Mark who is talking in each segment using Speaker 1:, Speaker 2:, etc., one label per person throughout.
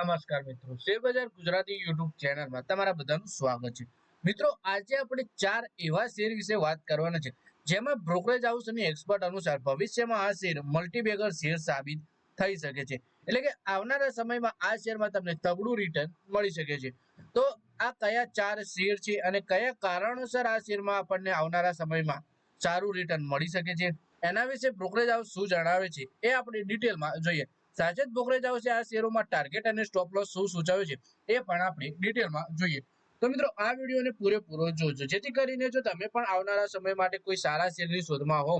Speaker 1: નમસ્કાર મિત્રો. શેરબજાર ગુજરાતી યુટ્યુબ ચેનલમાં તમારા બધાનું સ્વાગત છે. મિત્રો, આજે આપણે ચાર એવા શેર વિશે વાત કરવાના છે, જેમાં બ્રોકરેજ હાઉસ અને એક્સપર્ટ અનુસાર ભવિષ્યમાં આ શેર મલ્ટીબેગર શેર સાબિત થઈ શકે છે. એટલે કે આવનારા સમયમાં આ શેરમાં તમને તગડું રિટર્ન મળી શકે છે. તો આ કયા ચાર શેર છે અને કયા કારણોસર આ શેરમાં આપણને આવનારા સમયમાં સારું રિટર્ન મળી શકે છે? એના વિશે બ્રોકરેજ હાઉસ શું જણાવે છે એ આપણે ડિટેલમાં જોઈએ. સાચે જ બ્રોકરેજ હાઉસે આ શેરોમાં ટાર્ગેટ અને સ્ટોપ લોસ શું સૂચવ્યું છે એ પણ આપણે ડિટેલમાં જોઈએ. તો મિત્રો, આ વિડીયોને પૂરેપૂરો જોજો. જેથી કરીને જો તમે પણ આવનારા સમય માટે કોઈ સારા શેરની શોધમાં હો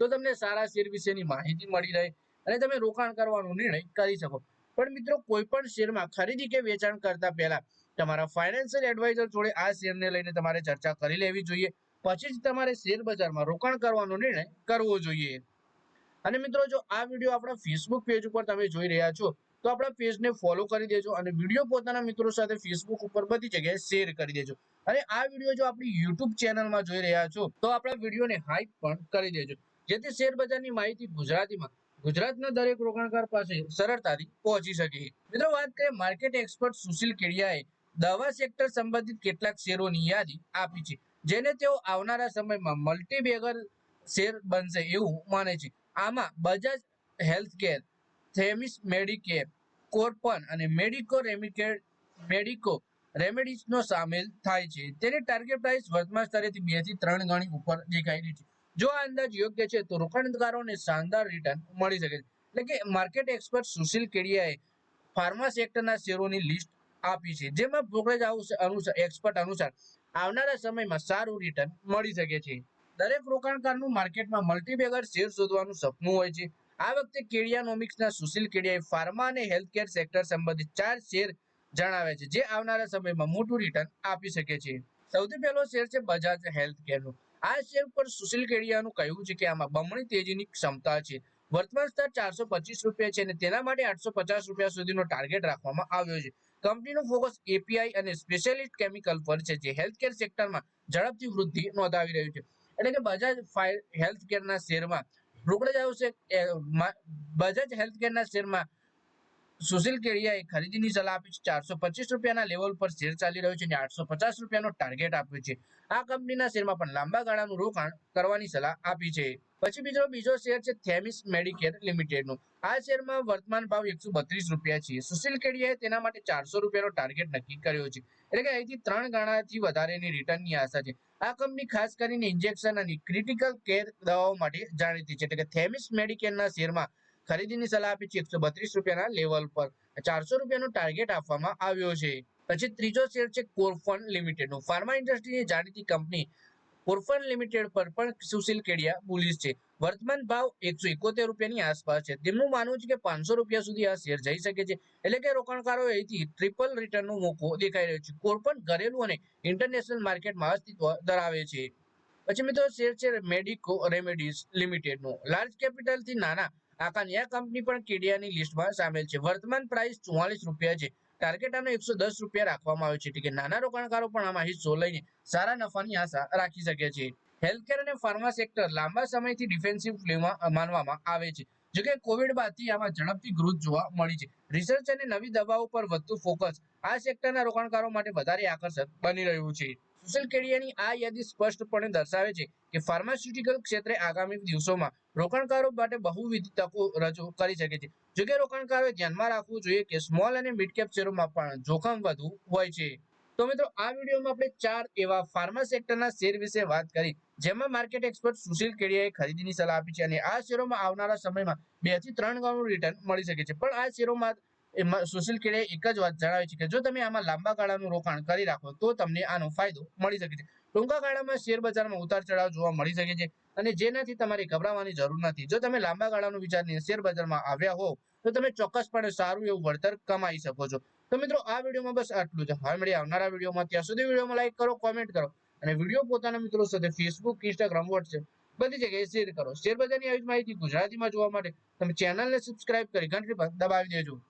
Speaker 1: તો તમને સારા શેર વિશેની માહિતી મળી રહે અને તમે રોકાણ કરવાનો નિર્ણય કરી શકો. પણ મિત્રો, કોઈ પણ શેરમાં ખરીદી કે વેચાણ કરતા પહેલા તમારા ફાઇનાન્શિયલ એડવાઇઝર જોડે આ શેરને લઈને તમારે ચર્ચા કરી લેવી જોઈએ. પછી જ તમારે શેર બજારમાં રોકાણ કરવાનો નિર્ણય કરવો જોઈએ. અને મિત્રો જો આ વીડિયો આપણા ફેસબુક પેજ ઉપર તમે જોઈ રહ્યા છો, તો આપણા પેજને ફોલો કરી દેજો અને વીડિયો પોતાના મિત્રો સાથે ફેસબુક ઉપર બધી જગ્યાએ શેર કરી દેજો. અને આ વીડિયો જો આપણી યુટ્યુબ ચેનલમાં જોઈ રહ્યા છો, તો આપણા વિડીયોને હાઈપ પણ કરી દેજો. જેથી શેર બજારની માહિતી ગુજરાતીમાં, ગુજરાતના દરેક રોકાણકાર પાસે સરળતાથી પહોંચી શકે. મિત્રો વાત કરીએ માર્કેટ એક્સપર્ટ સુશીલ કેડિયાએ, દવા સેક્ટર સંબંધિત કેટલાક શેરોની યાદી આપી છે, જેને તેઓ આવનારા સમયમાં મલ્ટીબેગર શેર બનશે એવું માને છે. આમાં બજાજ હેલ્થકેર, થેમિસ મેડિકેર, કોર્પન અને મેડિકો રેમિકેર, મેડિકો રેમેડીઝનો સામેલ થાય છે. તેની ટાર્ગેટ પ્રાઇસ વર્તમાન સ્તરેથી બેથી ત્રણ ગણી ઉપર દેખાઈ રહી છે. જો આ અંદાજ યોગ્ય છે, તો રોકાણકારોને શાનદાર રિટર્ન મળી શકે છે. એટલે કે માર્કેટ એક્સપર્ટ સુશીલ કેડિયાએ ફાર્મા સેક્ટરના શેરોની લિસ્ટ આપી છે, જેમાં બ્રોકરેજ હાઉસ અનુસાર એક્સપર્ટ અનુસાર આવનારા સમયમાં સારું રિટર્ન મળી શકે છે. દરેક રોકાણકારનું માર્કેટમાં મલ્ટીબેગર શેર શોધવાનું સપનું હોય છે. આ વખતે કેડિયાનોમિક્સના સુશીલ કેડિયાએ ફાર્મા અને હેલ્થકેર સેક્ટર સંબંધિત ચાર શેર જણાવે છે, જે આવનારા સમયમાં મોટું રિટર્ન આપી શકે છે. સૌથી પહેલો શેર છે બજાજ હેલ્થકેરનો. આ શેર પર સુશીલ કેડિયાનું કહેવું છે કે આમાં બમણી તેજીની ક્ષમતા છે. વર્તમાન સ્તર ચારસો પચીસ રૂપિયા છે અને તેના માટે આઠસો પચાસ રૂપિયા સુધીનો ટાર્ગેટ રાખવામાં આવ્યો છે. કંપનીનો ફોકસ એપીઆઈ અને સ્પેશિયલિસ્ટ કેમિકલ પર છે, જે હેલ્થકેર સેક્ટરમાં ઝડપથી વૃદ્ધિ નોંધાવી રહ્યું છે. એટલે કે બજાજ હેલ્થ કેરના શેરમાં, રોકડે હાઉસે બજાજ હેલ્થ કેરના શેરમાં, સુશીલ કેડિયાએ ખરીદીની સલાહ આપી છે. ચારસો પચીસ રૂપિયાના લેવલ પર શેર ચાલી રહ્યો છે અને આઠસો પચાસ રૂપિયાનો ટાર્ગેટ આપ્યો છે. આ કંપનીના શેરમાં પણ લાંબા ગાળાનું રોકાણ કરવાની સલાહ આપી છે. પછી બીજો બીજો શેર છે થેમિસ મેડિકેર લિમિટેડનો. આ શેરમાં વર્તમાન ભાવ એકસો બત્રીસ રૂપિયા છે. સુશીલ કેડિયાએ તેના માટે ચારસો રૂપિયાનો ટાર્ગેટ નક્કી કર્યો છે. એટલે કે અહીંથી ત્રણ ગણાથી વધારેની રિટર્નની આશા છે. આ કંપની ખાસ કરીને ઇન્જેક્શન અને ક્રિટિકલ કેર દવાઓ માટે જાણીતી છે. એટલે કે થેમિસ મેડિકેરના શેરમાં ખરીદીની સલાહ આપી છે એકસો બત્રીસ રૂપિયાના લેવલ પર. ચારસો રૂપિયાનો ટાર્ગેટ આપવામાં આવ્યો છે. પછી ત્રીજો શેર છે કોરફન લિમિટેડનો. ફાર્મા ઇન્ડસ્ટ્રીની જાણીતી કંપની કોર્ફન લિમિટેડ પર પણ સુશીલ કેડિયા બુલિશ છે. વર્તમાન ભાવ એકસો એકોતેર રૂપિયાની આસપાસ છે. તેમનું માનવું છે કે પાંચસો રૂપિયા સુધી આ શેર જઈ શકે છે. એટલે કે રોકાણકારો અહીંથી ટ્રિપલ રિટર્નનો મોકો દેખાઈ રહ્યો છે. કોર્પણ ઘરેલું અને ઇન્ટરનેશનલ માર્કેટમાં અસ્તિત્વ ધરાવે છે. પછી મિત્રો, શેર છે મેડિકો રેમેડીઝ લિમિટેડનું. લાર્જ કેપિટલથી નાના આકાની આ કંપની પણ કેડિયાની લિસ્ટમાં સામેલ છે. વર્તમાન પ્રાઇસ ચુમ્માલીસ રૂપિયા છે. ટાર્ગેટ એકસો દસ રૂપિયા રાખવામાં આવ્યો છે. એટલે કે નાના રોકાણકારો પણ આમાં હિસ્સો લઈને સારા નફાની આશા રાખી શકે છે. હેલ્થકેર અને ફાર્મા સેક્ટર લાંબા સમયથી ડિફેન્સિવ માનવામાં આવે છે. જોકે કોવિડ બાદથી આમાં ઝડપથી ગ્રોથ જોવા મળી છે. રિસર્ચ અને નવી દવાઓ પર વધતું ફોકસ આ સેક્ટરના રોકાણકારો માટે વધારે આકર્ષક બની રહ્યું છે. સુશીલ કેડિયાની આ યાદી સ્પષ્ટપણે દર્શાવે છે કે ફાર્માસ્યુટિકલ ક્ષેત્રે આગામી દિવસોમાં રોકાણકારો માટે બહુવિધ તકો રજૂ કરી શકે છે. જોકે રોકાણકારોએ ધ્યાનમાં રાખવું જોઈએ કે સ્મોલ અને મિડ શેરોમાં પણ જોખમ વધુ હોય છે. તો મિત્રો, આ વિડીયોમાં આપણે ચાર એવા ફાર્મા સેક્ટરના શેર વિશે વાત કરી, જેમાં માર્કેટ એક્સપર્ટ સુશીલ કેડિયાએ ખરીદીની સલાહ આપી છે અને આ શેરોમાં આવનારા સમયમાં બેથી ત્રણ ગણું રિટર્ન મળી શકે છે. પણ આ શેરોમાં સુશીલ કેડિયાએ એક જ વાત જણાવી છે કે જો તમે આમાં લાંબા ગાળાનું રોકાણ કરી રાખો, તો તમને આનો ફાયદો મળી શકે છે. ટૂંકા ગાળામાં શેર બજારમાં ઉતાર ચઢાવ જોવા મળી શકે છે અને જેનાથી તમારે ગભરાવાની જરૂર નથી. જો તમે લાંબા ગાળાનું વિચારીને શેર બજારમાં આવ્યા હો તો તમે ચોક્કસપણે સારું એવું વળતર કમાઈ શકો છો. તો મિત્રો, આ વિડીયોમાં બસ આટલું જ. હવે મળીએ આવનારા વિડીયોમાં. ત્યાં સુધી વિડીયોમાં લાઈક કરો કોમેન્ટ કરો અને વીડિયો પોતાના મિત્રો સાથે ફેસબુક ઇન્સ્ટાગ્રામ વોટ્સએપ બધી જગ્યાએ શેર કરો. શેર બજારની આવી માહિતી ગુજરાતીમાં જોવા માટે તમે ચેનલને સબસ્ક્રાઇબ કરી ઘંટડી પર દબાવી દેજો.